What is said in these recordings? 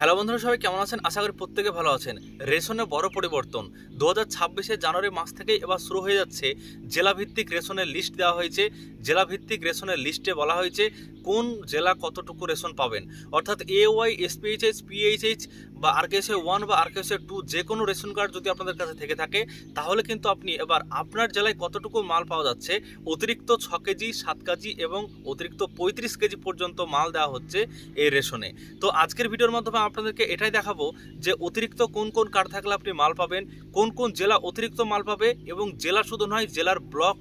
Hello বন্ধুরা, সবাই কেমন আছেন? আশা করি প্রত্যেকে ভালো আছেন। রেশনে বড় পরিবর্তন। দু হাজার জানুয়ারি মাস থেকে এবার শুরু হয়ে যাচ্ছে জেলাভিত্তিক রেশনের লিস্ট দেওয়া হয়েছে। জেলাভিত্তিক রেশনের লিস্টে বলা হয়েছে কোন জেলা কতটুকু রেশন পাবেন। অর্থাৎ এ ওয়াই এসপিএইচএইচ পিএইচএইচ বা আরকেএসএ ওয়ান বা আরকেএসএ টু যে কোনো রেশন কার্ড যদি আপনাদের কাছে থেকে থাকে, তাহলে কিন্তু আপনি এবার আপনার জেলায় কতটুকু মাল পাওয়া যাচ্ছে, অতিরিক্ত ছ কেজি, সাত কেজি এবং অতিরিক্ত পঁয়ত্রিশ কেজি পর্যন্ত মাল দেওয়া হচ্ছে এই রেশনে। তো আজকের ভিডিওর মাধ্যমে আপনাদেরকে এটাই দেখাবো যে অতিরিক্ত কোন কোন কার্ড থাকলে আপনি মাল পাবেন, কোন কোন জেলা অতিরিক্ত মাল পাবে এবং জেলা শুধু নয়, জেলার ব্লক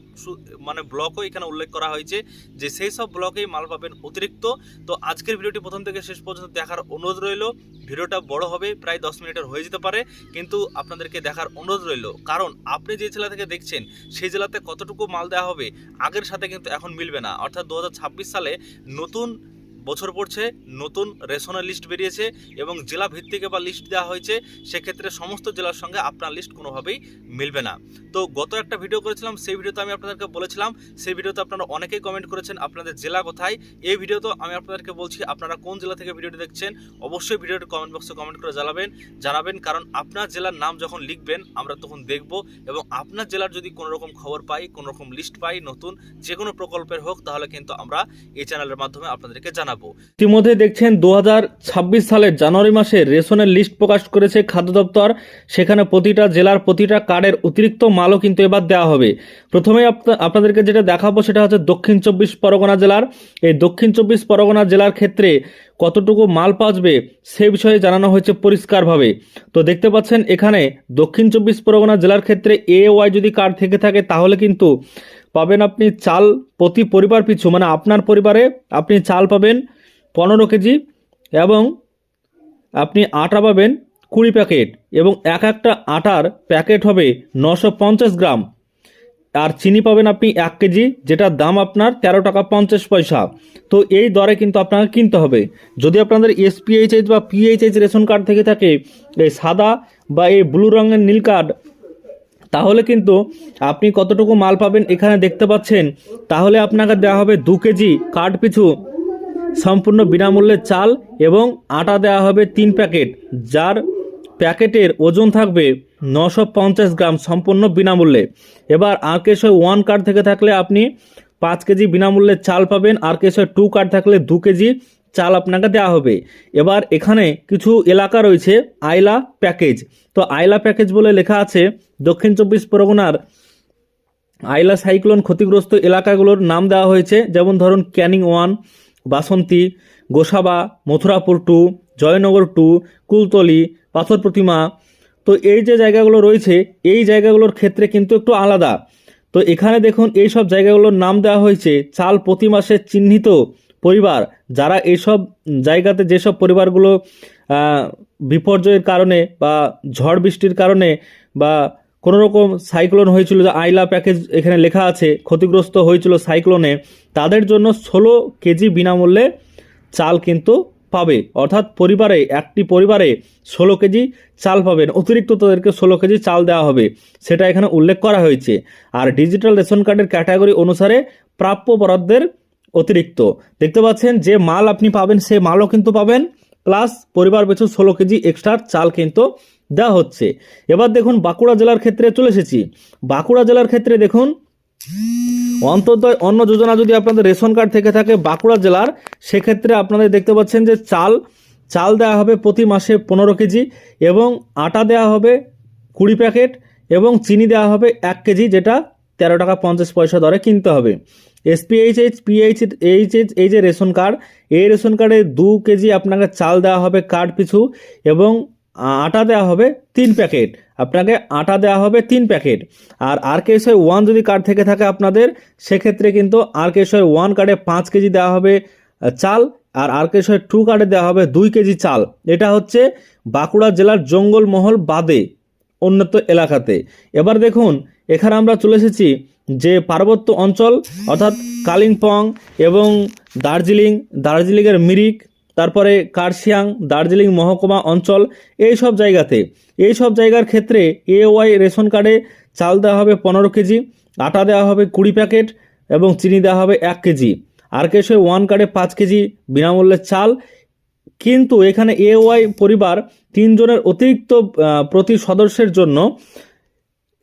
মানে ব্লকও এখানে উল্লেখ করা হয়েছে যে সেই সব ব্লকেই মাল পাবেন অতিরিক্ত। তো আজকের ভিডিওটি প্রথম থেকে শেষ পর্যন্ত দেখার অনুরোধ রইল, ভিডিওটা বড় হবে, প্রায় দশ মিনিটের হয়ে যেতে পারে, কিন্তু আপনাদেরকে দেখার অনুরোধ রইল। কারণ আপনি যে জেলা থেকে দেখছেন, সেই জেলাতে কতটুকু মাল দেওয়া হবে, আগের সাথে কিন্তু এখন মিলবে না। অর্থাৎ দু হাজার ছাব্বিশ সালে নতুন বছর পড়ছে, নতুন রেশনের লিস্ট বেরিয়েছে এবং জেলা ভিত্তিক এবার লিস্ট দেওয়া হয়েছে, সেক্ষেত্রে সমস্ত জেলার সঙ্গে আপনার লিস্ট কোনোভাবেই মিলবে না। তো গত একটা ভিডিও করেছিলাম, সেই ভিডিওতে আমি আপনাদেরকে বলেছিলাম, সেই ভিডিওতে আপনারা অনেকেই কমেন্ট করেছেন আপনাদের জেলা কোথায়, এই ভিডিওতে আমি আপনাদেরকে বলছি, আপনারা কোন জেলা থেকে ভিডিওটি দেখছেন, অবশ্যই ভিডিওটি কমেন্ট বক্সে কমেন্ট করে জানাবেন জানাবেন, কারণ আপনার জেলার নাম যখন লিখবেন, আমরা তখন দেখব এবং আপনার জেলার যদি কোনো রকম খবর পাই, কোনো রকম লিস্ট পাই, নতুন যে কোনো প্রকল্পের হোক, তাহলে কিন্তু আমরা এই চ্যানেলের মাধ্যমে আপনাদেরকে জানাব। ইতিমধ্যে দেখছেন দু হাজার ছাব্বিশ সালের জানুয়ারি মাসে রেশনের লিস্ট প্রকাশ করেছে খাদ্য দপ্তর। সেখানে প্রতিটা জেলার প্রতিটা কার্ডের অতিরিক্ত মালও কিন্তু এবার দেওয়া হবে। প্রথমে আপনাদেরকে যেটা দেখাবো সেটা হচ্ছে দক্ষিণ চব্বিশ পরগনা জেলার। এই দক্ষিণ চব্বিশ পরগনা জেলার ক্ষেত্রে কতটুকু মাল পাচবে সে বিষয়ে জানানো হয়েছে পরিষ্কারভাবে। তো দেখতে পাচ্ছেন এখানে দক্ষিণ চব্বিশ পরগনা জেলার ক্ষেত্রে এ ওয়াই যদি কার্ড থেকে থাকে তাহলে কিন্তু পাবেন আপনি চাল প্রতি পরিবার পিছু মানে আপনার পরিবারে আপনি চাল পাবেন পনেরো কেজি এবং আপনি আটা পাবেন কুড়ি প্যাকেট এবং এক একটা আটার প্যাকেট হবে নশো গ্রাম। আর চিনি পাবেন আপনি এক কেজি, যেটার দাম আপনার তেরো টাকা পঞ্চাশ পয়সা। তো এই দরে কিন্তু আপনাকে কিনতে হবে। যদি আপনাদের এসপিএইচএইচ বা পিএইচএইচ রেশন কার্ড থেকে থাকে, এই সাদা বা এই ব্লু রঙের নীল কার্ড তাহলে কিন্তু আপনি কতটুকু মাল পাবেন এখানে দেখতে পাচ্ছেন। তাহলে আপনাকে দেওয়া হবে দু কেজি কাঠ পিছু। সম্পূর্ণ বিনামূল্যে চাল এবং আটা দেওয়া হবে তিন প্যাকেট, যার প্যাকেটের ওজন থাকবে নশো গ্রাম সম্পূর্ণ বিনামূল্যে। এবার আর কেশয় ওয়ান কার্ড থেকে থাকলে আপনি পাঁচ কেজি বিনামূল্যে চাল পাবেন আর কেশয় টু কার্ড থাকলে দু কেজি চাল আপনাকে দেওয়া হবে। এবার এখানে কিছু এলাকা রয়েছে, আইলা প্যাকেজ। তো আইলা প্যাকেজ বলে লেখা আছে, দক্ষিণ চব্বিশ পরগনার আইলা সাইক্লোন ক্ষতিগ্রস্ত এলাকাগুলোর নাম দেওয়া হয়েছে, যেমন ধরুন Canning one, Basanti, Gosaba, Mathurapur two, Joynagar two, Kultali, Patharpratima. তো এই যে জায়গাগুলো রয়েছে, এই জায়গাগুলোর ক্ষেত্রে কিন্তু একটু আলাদা। তো এখানে দেখুন এই সব জায়গাগুলোর নাম দেওয়া হয়েছে, চাল প্রতি মাসে চিহ্নিত। পরিবার, যারা এইসব জায়গাতে যেসব পরিবারগুলো বিপর্যয়ের কারণে বা ঝড় বৃষ্টির কারণে বা কোনো রকম সাইক্লোন হয়েছিল যে আইলা প্যাকেজ এখানে লেখা আছে, ক্ষতিগ্রস্ত হয়েছিল সাইক্লোনে, তাদের জন্য ষোলো কেজি বিনামূল্যে চাল কিন্তু পাবে। অর্থাৎ পরিবারে, একটি পরিবারে ষোলো কেজি চাল পাবেন। অতিরিক্ত তাদেরকে ষোলো কেজি চাল দেওয়া হবে, সেটা এখানে উল্লেখ করা হয়েছে। আর ডিজিটাল রেশন কার্ডের ক্যাটাগরি অনুসারে প্রাপ্য বরাদ্দের অতিরিক্ত। দেখতে পাচ্ছেন যে মাল আপনি পাবেন, সে মালও কিন্তু পাবেন, প্লাস পরিবার পিছু ষোলো কেজি এক্সট্রা চাল কিন্তু দেওয়া হচ্ছে। এবার দেখুন বাঁকুড়া জেলার ক্ষেত্রে চলে এসেছি। বাঁকুড়া জেলার ক্ষেত্রে দেখুন অন্তর্দয় অন্ন যোজনা যদি আপনাদের রেশন কার্ড থেকে থাকে বাঁকুড়া জেলার, সেক্ষেত্রে আপনাদের দেখতে পাচ্ছেন যে চাল চাল দেওয়া হবে প্রতি মাসে পনেরো কেজি এবং আটা দেওয়া হবে কুড়ি প্যাকেট এবং চিনি দেওয়া হবে এক কেজি, যেটা তেরো টাকা পঞ্চাশ পয়সা দরে কিনতে হবে। এসপিএইচএইচ পিএইচ এইচএইচ এই যে রেশন কার্ড, এই রেশন কার্ডে দু কেজি আপনাকে চাল দেওয়া হবে কার্ড পিছু এবং আটা দেওয়া হবে তিন প্যাকেট। আপনাকে আটা দেওয়া হবে তিন প্যাকেট। আর আর কেশয় ওয়ান যদি কার্ড থেকে থাকে আপনাদের, সেক্ষেত্রে কিন্তু আর কেশয় ওয়ান কার্ডে পাঁচ কেজি দেওয়া হবে চাল আর আর কেশয় টু কার্ডে দেওয়া হবে দুই কেজি চাল। এটা হচ্ছে বাঁকুড়া জেলার জঙ্গলমহল বাদে উন্নত এলাকাতে। এবার দেখুন, এখানে আমরা চলে এসেছি যে পার্বত্য অঞ্চল, অর্থাৎ কালিম্পং এবং দার্জিলিং, দার্জিলিংয়ের মিরিক, তারপরে কার্শিয়াং, দার্জিলিং মহকুমা অঞ্চল, এই সব জায়গাতে। এই সব জায়গার ক্ষেত্রে এ ওয়াই রেশন কার্ডে চাল দেওয়া হবে পনেরো কেজি, আটা দেওয়া হবে কুড়ি প্যাকেট এবং চিনি দেওয়া হবে এক কেজি। আর কেশে ওয়ান কার্ডে পাঁচ কেজি বিনামূল্যে চাল। কিন্তু এখানে এ ওয়াই পরিবার তিনজনের অতিরিক্ত প্রতি সদস্যের জন্য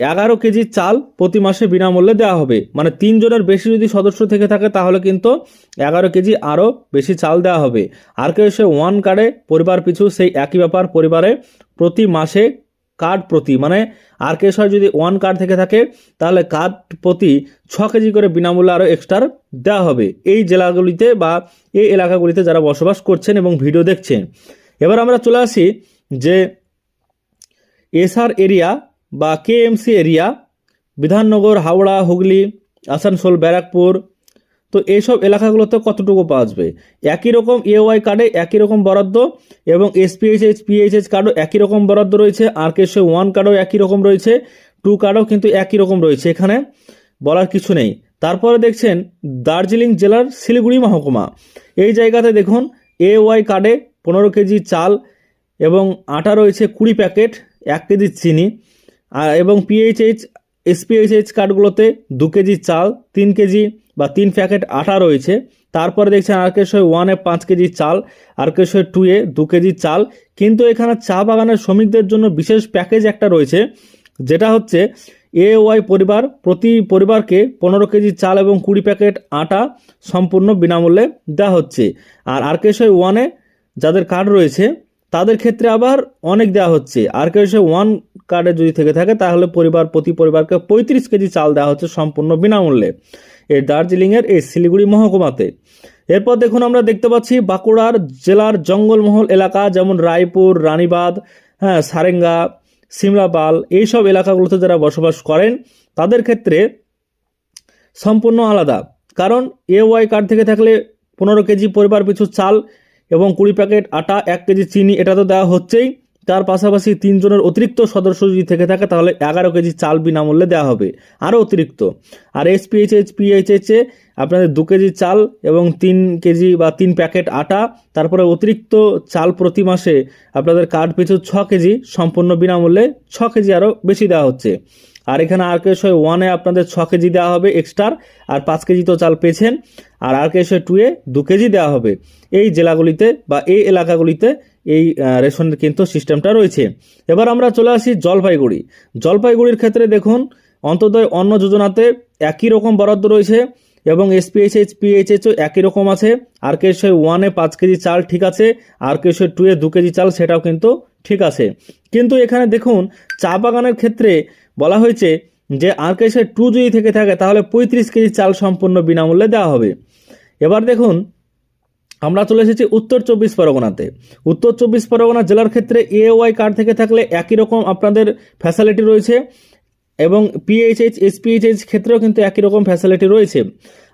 এগারো কেজি চাল প্রতি মাসে বিনামূল্যে দেওয়া হবে। মানে তিনজনের বেশি যদি সদস্য থেকে থাকে, তাহলে কিন্তু এগারো কেজি আরও বেশি চাল দেওয়া হবে। আর কেউ সে ওয়ান কার্ডে পরিবার পিছু সেই একই ব্যাপার, পরিবারে প্রতি মাসে কার্ড প্রতি। মানে আর কেউ যদি ওয়ান কার্ড থেকে থাকে, তাহলে কার্ড প্রতি ছ কেজি করে বিনামূল্যে আরও এক্সট্রা দেওয়া হবে। এই জেলাগুলিতে বা এই এলাকাগুলিতে যারা বসবাস করছেন এবং ভিডিও দেখছেন। এবার আমরা চলে আসি যে এসআর এরিয়া বা কেএমসি এরিয়া বিধাননগর, হাওড়া, হুগলি, আসানসোল, ব্যারাকপুর, তো এইসব এলাকাগুলোতে কতটুকু পাওয়া যাবে? একই রকম এওয়াই কার্ডে একই রকম বরাদ্দ এবং এসপিএইচএইচ পিএইচএইচ কার্ডও একই রকম বরাদ্দ রয়েছে আর কেসে ওয়ান কার্ডও একই রকম রয়েছে টু কার্ডও কিন্তু একই রকম রয়েছে এখানে, বলার কিছু নেই। তারপরে দেখছেন দার্জিলিং জেলার শিলিগুড়ি মহকুমা। এই জায়গাতে দেখুন এ ওয়াই কার্ডে পনেরো কেজি চাল এবং আটা রয়েছে কুড়ি প্যাকেট, এক কেজি চিনি। আর এবং পিএইচএইচ এসপিএইচএইচ কার্ডগুলোতে দু কেজি চাল, তিন কেজি বা তিন প্যাকেট আটা রয়েছে। তারপরে দেখছেন আরকেশয় ওয়ানে পাঁচ কেজি চাল আরকেশয় টুয়ে দু কেজি চাল। কিন্তু এখানে চা বাগানের শ্রমিকদের জন্য বিশেষ প্যাকেজ একটা রয়েছে, যেটা হচ্ছে এ ওয়াই পরিবার, প্রতি পরিবারকে পনেরো কেজি চাল এবং কুড়ি প্যাকেট আটা সম্পূর্ণ বিনামূল্যে দেওয়া হচ্ছে। আর আরকেশয় ওয়ানে যাদের কার্ড রয়েছে, তাদের ক্ষেত্রে আবার অনেক দেওয়া হচ্ছে। আর কেউ সে ওয়ান কার্ডে যদি থেকে থাকে, তাহলে পরিবার, প্রতি পরিবারকে পঁয়ত্রিশ কেজি চাল দেওয়া হচ্ছে সম্পূর্ণ বিনামূল্যে। এই দার্জিলিংয়ের এই শিলিগুড়ি মহকুমাতে। এরপর দেখুন আমরা দেখতে পাচ্ছি বাঁকুড়ার জেলার জঙ্গলমহল এলাকা, যেমন রায়পুর, রানীবাঁধ হ্যাঁ সারেঙ্গা, সিমলাপাল, এইসব এলাকাগুলোতে যারা বসবাস করেন, তাদের ক্ষেত্রে সম্পূর্ণ আলাদা। কারণ এ ওয়াই কার্ড থেকে থাকলে পনেরো কেজি পরিবার পিছু চাল এবং কুড়ি প্যাকেট আটা, এক কেজি চিনি, এটা তো দেওয়া হচ্ছেই। তার পাশাপাশি তিনজনের অতিরিক্ত সদস্য যদি থেকে থাকে, তাহলে এগারো কেজি চাল বিনামূল্যে দেওয়া হবে। আরও অতিরিক্ত। আর এসপিএইচএইচ পিএইচএইচে আপনাদের দু কেজি চাল এবং তিন কেজি বা তিন প্যাকেট আটা, তারপরে অতিরিক্ত চাল প্রতি মাসে আপনাদের কার্ড পিছু ছ কেজি, সম্পূর্ণ বিনামূল্যে ছ কেজি আরও বেশি দেওয়া হচ্ছে। আর এখানে আর কেশো ওয়ানে আপনাদের ছ কেজি দেওয়া হবে এক্সট্রা আর পাঁচ কেজি তো চাল পেয়েছেন। আর আর কেশো টুয়ে দু কেজি দেওয়া হবে। এই জেলাগুলিতে বা এই এলাকাগুলিতে এই রেশনের কিন্তু সিস্টেমটা রয়েছে। এবার আমরা চলে আসি জলপাইগুড়ি। জলপাইগুড়ির ক্ষেত্রে দেখুন অন্তদয় অন্ন যোজনাতে একই রকম বরাদ্দ রয়েছে এবং এসপিএইচএইচ পিএইচএইচও একই রকম আছে। আর কে সে ওয়ানে পাঁচ কেজি চাল ঠিক আছে, আর কে সে টুয়ে দু কেজি চাল সেটাও কিন্তু ঠিক আছে। কিন্তু এখানে দেখুন, চা বাগানের ক্ষেত্রে বলা হয়েছে যে, আর কে সে টু যদি থেকে থাকে, তাহলে পঁয়ত্রিশ কেজি চাল সম্পূর্ণ বিনামূল্যে দেওয়া হবে। এবার দেখুন আমরা চলে এসেছি উত্তর চব্বিশ পরগনাতে। উত্তর চব্বিশ পরগনা জেলার ক্ষেত্রে এ ওয়াই কার্ড থেকে থাকলে একই রকম আপনাদের ফ্যাসিলিটি রয়েছে এবং পিএইচএইচ এসপিএইচএইচ ক্ষেত্রেও কিন্তু একই রকম ফ্যাসিলিটি রয়েছে।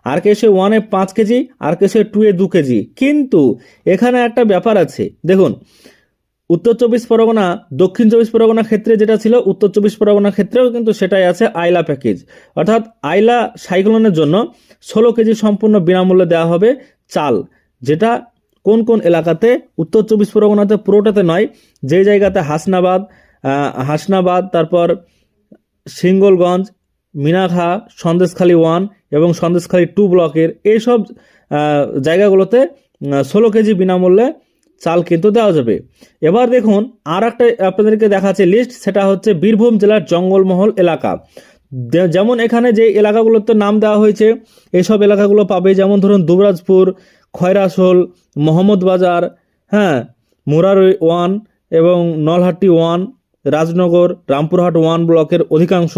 আর কেসে ওয়ানে পাঁচ কেজি, আর কেসে টুয়ে দু কেজি। কিন্তু এখানে একটা ব্যাপার আছে। দেখুন, উত্তর চব্বিশ পরগনা, দক্ষিণ চব্বিশ পরগনা ক্ষেত্রে যেটা ছিল, উত্তর চব্বিশ পরগনা ক্ষেত্রেও কিন্তু সেটাই আছে আইলা প্যাকেজ অর্থাৎ আইলা সাইক্লোনের জন্য ষোলো কেজি সম্পূর্ণ বিনামূল্যে দেওয়া হবে চাল। যেটা কোন কোন এলাকাতে, উত্তর চব্বিশ পরগনাতে পুরোটাতে নয় যে জায়গাতে হাসনাবাদ হাসনাবাদ, তারপর সিঙ্গলগঞ্জ, মিনাখা, সন্দেশখালী ওয়ান এবং সন্দেশখালী টু ব্লকের এইসব জায়গাগুলোতে ষোলো কেজি বিনামূল্যে চাল কিন্তু দেওয়া যাবে। এবার দেখুন আর একটা আপনাদেরকে দেখাচ্ছে লিস্ট সেটা হচ্ছে বীরভূম জেলার জঙ্গলমহল এলাকা। যেমন এখানে যে এলাকাগুলোতে নাম দেওয়া হয়েছে এইসব এলাকাগুলো পাবে যেমন ধরুন দুবরাজপুর খয়রাসোল, মোহাম্মদ বাজার হ্যাঁ মুরার ওয়ান এবং নলহাটি ওয়ান, রাজনগর, রামপুরহাট ওয়ান ব্লকের অধিকাংশ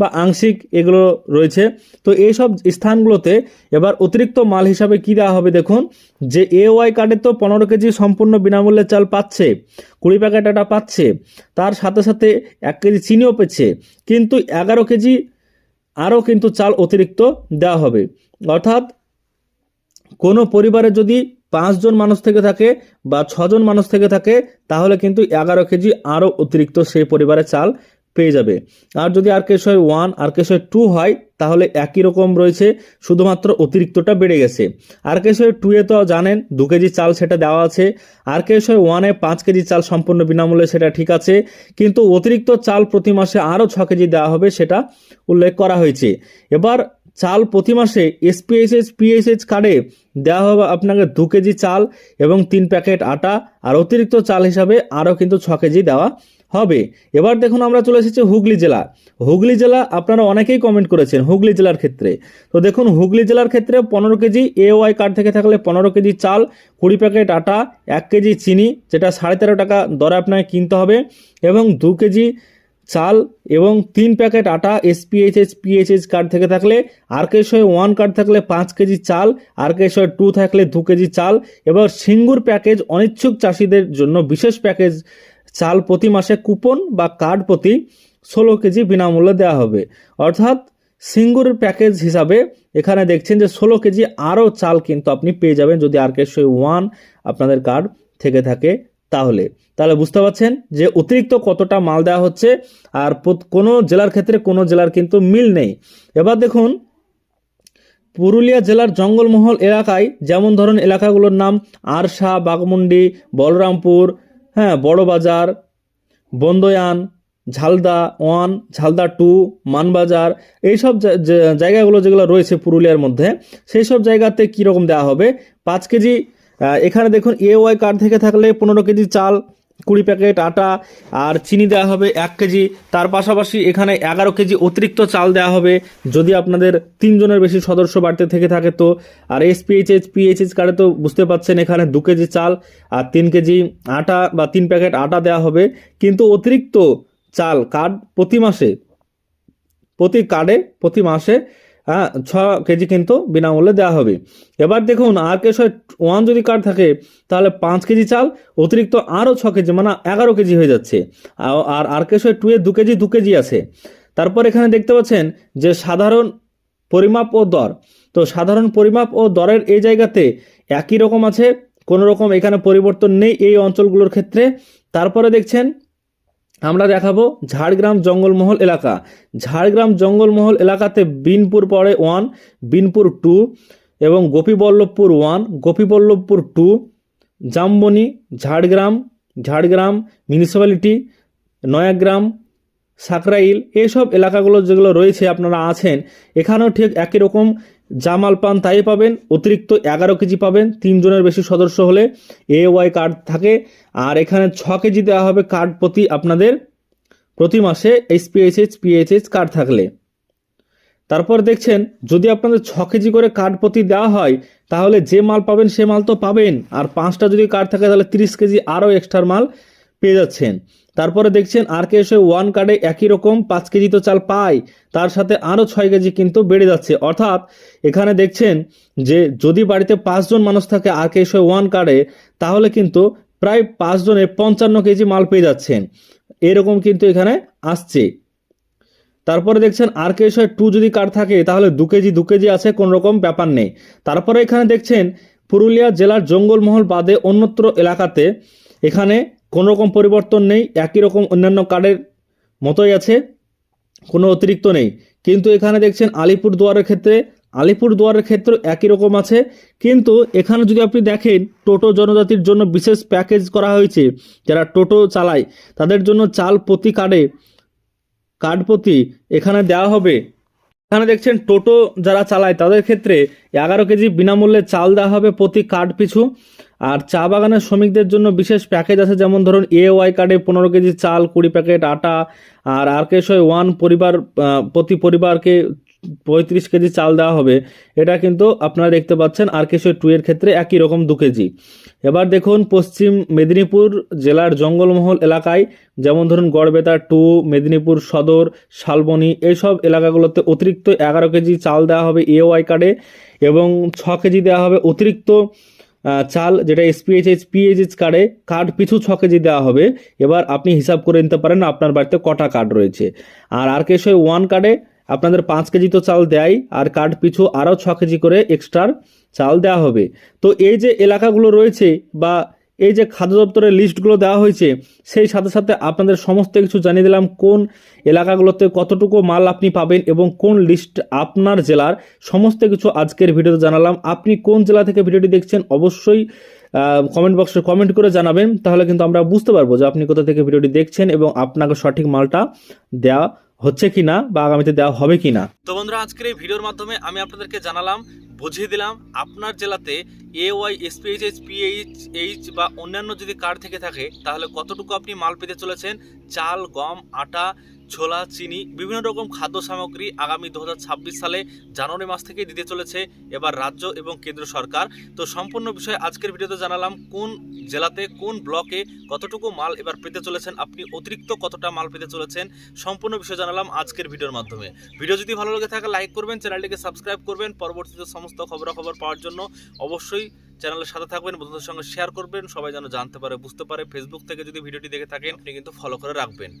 বা আংশিক এগুলো রয়েছে। তো এই সব স্থানগুলোতে এবার অতিরিক্ত মাল হিসাবে কি দেওয়া হবে দেখুন, যে এ ওয়াই কার্ডে তো পনেরো কেজি সম্পূর্ণ বিনামূল্যে চাল পাচ্ছে, কুড়ি প্যাকেট আটা পাচ্ছে, তার সাথে সাথে এক কেজি চিনিও পেচ্ছে, কিন্তু এগারো কেজি আরও কিন্তু চাল অতিরিক্ত দেওয়া হবে। অর্থাৎ কোনো পরিবারে যদি পাঁচজন মানুষ থেকে থাকে বা ছজন মানুষ থেকে থাকে, তাহলে কিন্তু এগারো কেজি আরও অতিরিক্ত সেই পরিবারে চাল পেয়ে যাবে। আর যদি আর কেশ হয় ওয়ান আর কেশ হয় টু হয় তাহলে একই রকম রয়েছে, শুধুমাত্র অতিরিক্তটা বেড়ে গেছে। আর কেশয় টুয়ে তো জানেন, দু কেজি চাল সেটা দেওয়া আছে। আর কেশয় ওয়ানে পাঁচ কেজি চাল সম্পূর্ণ বিনামূল্যে সেটা ঠিক আছে, কিন্তু অতিরিক্ত চাল প্রতি মাসে আরও ছ কেজি দেওয়া হবে সেটা উল্লেখ করা হয়েছে। এবার চাল প্রতি মাসে এসপিএইচএস পিএইচএস কার্ডে দেওয়া হবে আপনাকে দু কেজি চাল এবং তিন প্যাকেট আটা আর অতিরিক্ত চাল হিসাবে আরও কিন্তু ছ কেজি দেওয়া হবে। এবার দেখুন আমরা চলে এসেছি হুগলি জেলা। হুগলি জেলা আপনারা অনেকেই কমেন্ট করেছেন হুগলি জেলার ক্ষেত্রে। তো দেখুন হুগলি জেলার ক্ষেত্রে পনেরো কেজি এ ওয়াই কার্ড থেকে থাকলে পনেরো কেজি চাল, কুড়ি প্যাকেট আটা, এক কেজি চিনি, যেটা সাড়ে তেরো টাকা দরে আপনাকে কিনতে হবে এবং দু কেজি চাল এবং তিন প্যাকেট আটা এসপিএইচএস পিএইচএস কার্ড থেকে থাকলে আর কেশয় ওয়ান কার্ড থাকলে পাঁচ কেজি চাল আর কেশয় টু থাকলে দু কেজি চাল, এবার সিঙ্গুর প্যাকেজ অনিচ্ছুক চাষিদের জন্য বিশেষ প্যাকেজ চাল প্রতি মাসে কুপন বা কার্ড প্রতি ষোলো কেজি বিনামূল্যে দেওয়া হবে। অর্থাৎ সিঙ্গুর প্যাকেজ হিসাবে এখানে দেখছেন যে ষোলো কেজি আরও চাল কিন্তু আপনি পেয়ে যাবেন যদি আর কেশয় ওয়ান আপনাদের কার্ড থেকে থাকে। তাহলে তাহলে বুঝতে পারছেন যে অতিরিক্ত কতটা মাল দেওয়া হচ্ছে আর কোনো জেলার ক্ষেত্রে কোনো জেলার কিন্তু মিল নেই। এবার দেখুন, পুরুলিয়া জেলার জঙ্গলমহল এলাকায় যেমন ধরুন এলাকাগুলোর নাম আরশা বাগমুন্ডি বলরামপুর হ্যাঁ বড়বাজার, বন্দয়ান, ঝালদা ওয়ান, ঝালদা টু, মানবাজার, এইসব জায়গাগুলো যেগুলো রয়েছে পুরুলিয়ার মধ্যে সেই সব জায়গাতে কীরকম দেওয়া হবে? পাঁচ কেজি এখানে দেখুন এ ওয়াই কার্ড থেকে থাকলে পনেরো কেজি চাল, কুড়ি প্যাকেট আটা, আর চিনি দেওয়া হবে এক কেজি। তার পাশাপাশি এখানে এগারো কেজি অতিরিক্ত চাল দেওয়া হবে, যদি আপনাদের তিনজনের বেশি সদস্য বাড়তে থেকে থাকে তো। আর এসপিএইচএস পিএইচএস কার্ডে তো বুঝতে পাচ্ছেন এখানে দু কেজি চাল আর তিন কেজি আটা বা তিন প্যাকেট আটা দেওয়া হবে। কিন্তু অতিরিক্ত চাল কার্ড প্রতি মাসে, প্রতি কার্ডে প্রতি মাসে হ্যাঁ ছ কেজি কিন্তু বিনামূল্যে দেওয়া হবে। এবার দেখুন, আর কে ওয়ান যদি কার্ড থাকে, তাহলে পাঁচ কেজি চাল, অতিরিক্ত আরও ছ কেজি মানে এগারো কেজি হয়ে যাচ্ছে। আর আর কে টু এ দু কেজি দু কেজি আছে। তারপর এখানে দেখতে পাচ্ছেন যে সাধারণ পরিমাপ ও দর। তো সাধারণ পরিমাপ ও দরের এই জায়গাতে একই রকম আছে, কোনো রকম এখানে পরিবর্তন নেই এই অঞ্চলগুলোর ক্ষেত্রে। তারপরে দেখছেন আমরা দেখাবো ঝাড়গ্রাম জঙ্গলমহল এলাকা। ঝাড়গ্রাম জঙ্গলমহল এলাকাতে বিনপুর পড়ে ওয়ান, বিনপুর টু এবং Gopiballavpur one, Gopiballavpur two, Jamboni, Jhargram Jhargram municipality, Nayagram, Sankrail এইসব এলাকাগুলো যেগুলো রয়েছে আপনারা আছেন, এখানেও ঠিক একই রকম জামাল পান তাই পাবেন, অতিরিক্ত এগারো কেজি পাবেন, তিনজনের বেশি সদস্য হলে এ ওয়াই কার্ড থাকে। আর এখানে ছ কেজি দেওয়া হবে কার্ড প্রতি আপনাদের, প্রতি মাসে এইচপিএইচএস পিএইচএস কার্ড থাকলে। তারপর দেখছেন, যদি আপনাদের ছ কেজি করে কার্ড প্রতি দেওয়া হয়, তাহলে যে মাল পাবেন সে মাল তো পাবেন। আর পাঁচটা যদি কার্ড থাকে, তাহলে তিরিশ কেজি আরও এক্সট্রা মাল পেয়ে যাচ্ছেন। তারপরে দেখছেন আর কে এসে ওয়ান কার্ডে একই রকম পাঁচ কেজি তো চাল পায় তার সাথে আরও ছয় কেজি কিন্তু বেড়ে যাচ্ছে। অর্থাৎ এখানে দেখছেন যে যদি বাড়িতে পাঁচজন মানুষ থাকে আর কে এসে ওয়ান কার্ডে তাহলে কিন্তু প্রায় পাঁচজনে পঞ্চান্ন কেজি মাল পেয়ে যাচ্ছেন। এরকম কিন্তু এখানে আসছে। তারপরে দেখছেন আর কে এসে টু যদি কার্ড থাকে, তাহলে দু কেজি দু কেজি আছে, কোনো রকম ব্যাপার নেই। তারপরে এখানে দেখছেন পুরুলিয়া জেলার জঙ্গলমহল বাদে অন্যত্র এলাকাতে এখানে কোনো রকম পরিবর্তন নেই, একই রকম অন্যান্য কার্ডের মতোই আছে, কোনো অতিরিক্ত নেই। কিন্তু এখানে দেখছেন আলিপুর দুয়ারের ক্ষেত্রে, আলিপুর দুয়ারের ক্ষেত্রে একই রকম আছে। কিন্তু এখানে যদি আপনি দেখেন, টোটো জনজাতির জন্য বিশেষ প্যাকেজ করা হয়েছে, যারা টোটো চালায়, তাদের জন্য চাল প্রতি কার্ডে, কার্ড প্রতি এখানে দেওয়া হবে। এখানে দেখছেন টোটো যারা চালায়, তাদের ক্ষেত্রে এগারো কেজি বিনামূল্যে চাল দেওয়া হবে প্রতি কার্ড পিছু। আর চা বাগানের শ্রমিকদের জন্য বিশেষ প্যাকেজ আছে, যেমন ধরুন এ ওয়াই কার্ডে পনেরো কেজি চাল, কুড়ি প্যাকেট আটা, আর আর কেশয় ওয়ান পরিবার প্রতি পরিবারকে পঁয়ত্রিশ কেজি চাল দেওয়া হবে। এটা কিন্তু আপনারা দেখতে পাচ্ছেন আর কেশয় টু এর ক্ষেত্রে একই রকম দু কেজি। এবার দেখুন পশ্চিম মেদিনীপুর জেলার জঙ্গলমহল এলাকায়, যেমন ধরুন গড়বেতা টু মেদিনীপুর সদর, শালবনি, এইসব এলাকাগুলোতে অতিরিক্ত এগারো কেজি চাল দেওয়া হবে এওয়াই কার্ডে এবং ছ কেজি দেওয়া হবে অতিরিক্ত চাল যেটা এসপিএইচএইচ পিএইচএইচ কার্ডে কার্ড পিছু ছ কেজি দেওয়া হবে। এবার আপনি হিসাব করে নিতে পারেন, আপনার বাড়িতে কটা কার্ড রয়েছে। আর আর কেশয় ওয়ান কার্ডে আপনাদের পাঁচ কেজি তো চাল দেয় আর কার্ড পিছু আরও ছ কেজি করে এক্সট্রার চাল দেওয়া হবে। তো এই যে এলাকাগুলো রয়েছে বা এই যে খাদ্য দপ্তরের লিস্টগুলো দেওয়া হয়েছে, সেই সাথে সাথে আপনাদের সমস্ত কিছু জানিয়ে দিলাম, কোন এলাকাগুলোতে কতটুকু মাল আপনি পাবেন এবং কোন লিস্ট আপনার জেলার, সমস্ত কিছু আজকের ভিডিওতে জানালাম। আপনি কোন জেলা থেকে ভিডিওটি দেখছেন অবশ্যই কমেন্ট বক্সে কমেন্ট করে জানাবেন, তাহলে কিন্তু আমরা বুঝতে পারব যে আপনি কোথা থেকে ভিডিওটি দেখছেন এবং আপনাকে সঠিক মালটা দেওয়া হচ্ছে কি না বা আগামীতে দেওয়া হবে কি না তো বন্ধুরা, আজকের এই ভিডিওর মাধ্যমে আমি আপনাদেরকে জানালাম, বুঝিয়ে দিলাম, আপনার জেলাতে A Y SPH PH H বা অন্যান্য যদি কার্ড থেকে থাকে, তাহলে কতটুকু আপনি মাল পেতে চলেছেন? চাল, গম, আটা ছোলা, চিনি, বিভিন্ন রকম খাদ্য সামগ্রী আগামী দু হাজার ছাব্বিশ সালে জানুয়ারি মাস থেকে দিতে চলেছে এবার রাজ্য এবং কেন্দ্র সরকার। তো সম্পূর্ণ বিষয়ে আজকের ভিডিওতে জানালাম কোন জেলাতে, কোন ব্লকে কতটুকু মাল এবার পেতে চলেছেন, আপনি অতিরিক্ত কতটা মাল পেতে চলেছেন সম্পূর্ণ বিষয় জানালাম আজকের ভিডিওর মাধ্যমে। ভিডিও যদি ভালো লাগে থাকে, লাইক করবেন, চ্যানেলটিকে সাবস্ক্রাইব করবেন, পরবর্তীতে সমস্ত খবরাখবর পাওয়ার জন্য অবশ্যই চ্যানেলের সাথে থাকবেন, বন্ধুদের সঙ্গে শেয়ার করবেন, সবাই যেন জানতে পারে, বুঝতে পারে। ফেসবুক থেকে যদি ভিডিওটি দেখে থাকেন, আপনি কিন্তু ফলো করে রাখবেন।